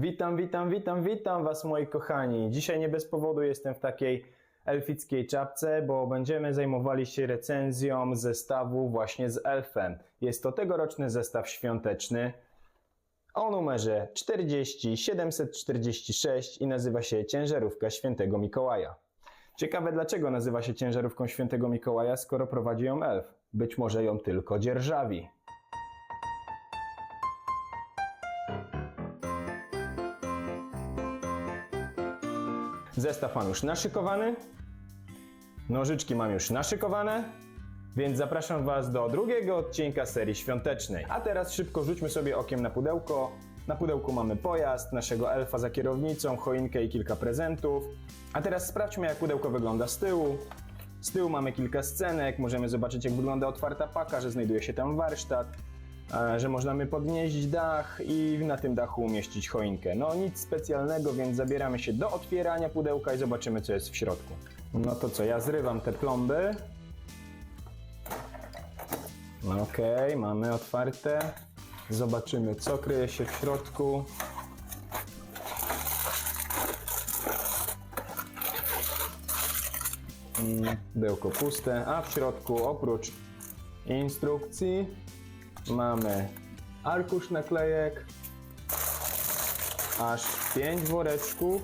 Witam, witam, witam, witam Was moi kochani. Dzisiaj nie bez powodu jestem w takiej elfickiej czapce, bo będziemy zajmowali się recenzją zestawu właśnie z elfem. Jest to tegoroczny zestaw świąteczny o numerze 40746 i nazywa się Ciężarówka Świętego Mikołaja. Ciekawe dlaczego nazywa się Ciężarówką Świętego Mikołaja, skoro prowadzi ją elf. Być może ją tylko dzierżawi. Zestaw mam już naszykowany. Nożyczki mam już naszykowane. Więc zapraszam Was do drugiego odcinka serii świątecznej. A teraz szybko rzućmy sobie okiem na pudełko. Na pudełku mamy pojazd, naszego elfa za kierownicą, choinkę i kilka prezentów. A teraz sprawdźmy, jak pudełko wygląda z tyłu. Z tyłu mamy kilka scenek, możemy zobaczyć, jak wygląda otwarta paka, że znajduje się tam warsztat, że możemy podnieść dach i na tym dachu umieścić choinkę. No nic specjalnego, więc zabieramy się do otwierania pudełka i zobaczymy, co jest w środku. No to co, ja zrywam te plomby. Okej, mamy otwarte. Zobaczymy, co kryje się w środku. Mm, Pudełko puste, a w środku oprócz instrukcji mamy arkusz naklejek, aż 5 woreczków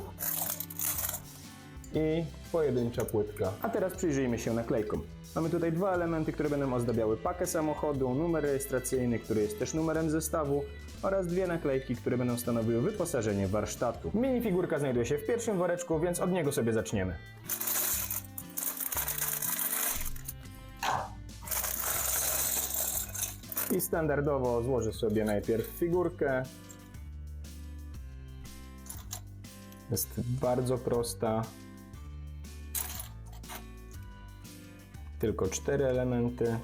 i pojedyncza płytka. A teraz przyjrzyjmy się naklejkom. Mamy tutaj dwa elementy, które będą ozdabiały pakę samochodu, numer rejestracyjny, który jest też numerem zestawu oraz dwie naklejki, które będą stanowiły wyposażenie warsztatu. Minifigurka znajduje się w pierwszym woreczku, więc od niego sobie zaczniemy. I standardowo złożę sobie najpierw figurkę. Jest bardzo prosta. Tylko cztery elementy.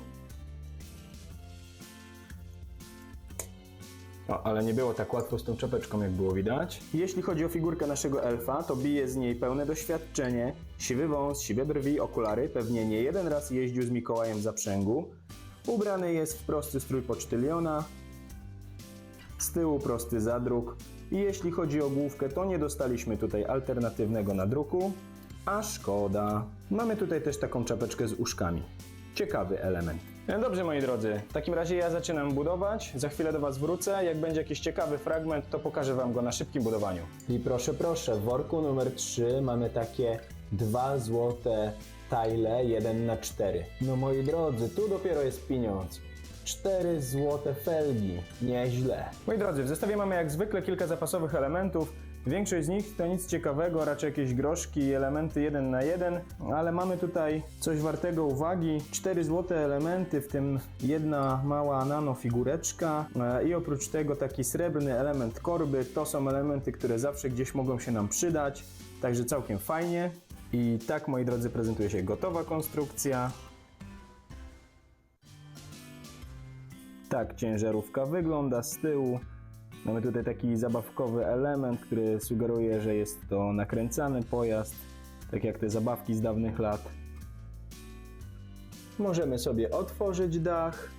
O, ale nie było tak łatwo z tą czapeczką, jak było widać. Jeśli chodzi o figurkę naszego elfa, to bije z niej pełne doświadczenie. Siwy wąs, siwe brwi, okulary. Pewnie nie jeden raz jeździł z Mikołajem w zaprzęgu. Ubrany jest w prosty strój pocztyliona. Z tyłu prosty zadruk. I jeśli chodzi o główkę, to nie dostaliśmy tutaj alternatywnego nadruku. A szkoda. Mamy tutaj też taką czapeczkę z uszkami. Ciekawy element. No dobrze, moi drodzy, w takim razie ja zaczynam budować. Za chwilę do Was wrócę. Jak będzie jakiś ciekawy fragment, to pokażę Wam go na szybkim budowaniu. I proszę, proszę, w worku numer 3 mamy takie dwa złote tajle 1 na 4. No moi drodzy, tu dopiero jest pieniądz. 4 złote felgi. Nieźle. Moi drodzy, w zestawie mamy jak zwykle kilka zapasowych elementów. Większość z nich to nic ciekawego, raczej jakieś groszki i elementy 1 na 1, ale mamy tutaj coś wartego uwagi. 4 złote elementy, w tym jedna mała nano figureczka e, i oprócz tego taki srebrny element korby. To są elementy, które zawsze gdzieś mogą się nam przydać, także całkiem fajnie. I tak, moi drodzy, prezentuje się gotowa konstrukcja. Tak ciężarówka wygląda z tyłu. Mamy tutaj taki zabawkowy element, który sugeruje, że jest to nakręcany pojazd, tak jak te zabawki z dawnych lat. Możemy sobie otworzyć dach.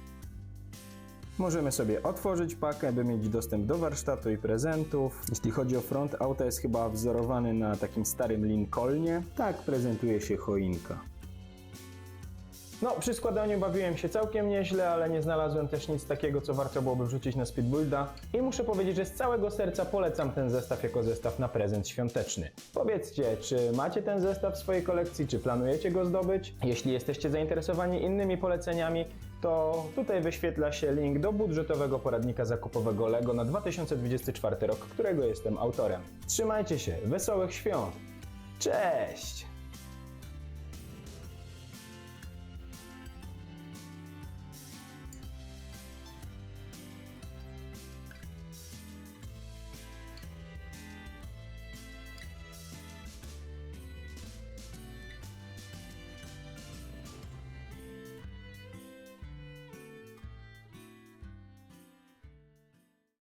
Możemy sobie otworzyć pakę, by mieć dostęp do warsztatu i prezentów. Jeśli chodzi o front, auto jest chyba wzorowany na takim starym Lincolnie. Tak prezentuje się choinka. No, przy składaniu bawiłem się całkiem nieźle, ale nie znalazłem też nic takiego, co warto byłoby wrzucić na speedbuilda. I muszę powiedzieć, że z całego serca polecam ten zestaw jako zestaw na prezent świąteczny. Powiedzcie, czy macie ten zestaw w swojej kolekcji, czy planujecie go zdobyć? Jeśli jesteście zainteresowani innymi poleceniami, to tutaj wyświetla się link do budżetowego poradnika zakupowego LEGO na 2024 rok, którego jestem autorem. Trzymajcie się, wesołych świąt! Cześć!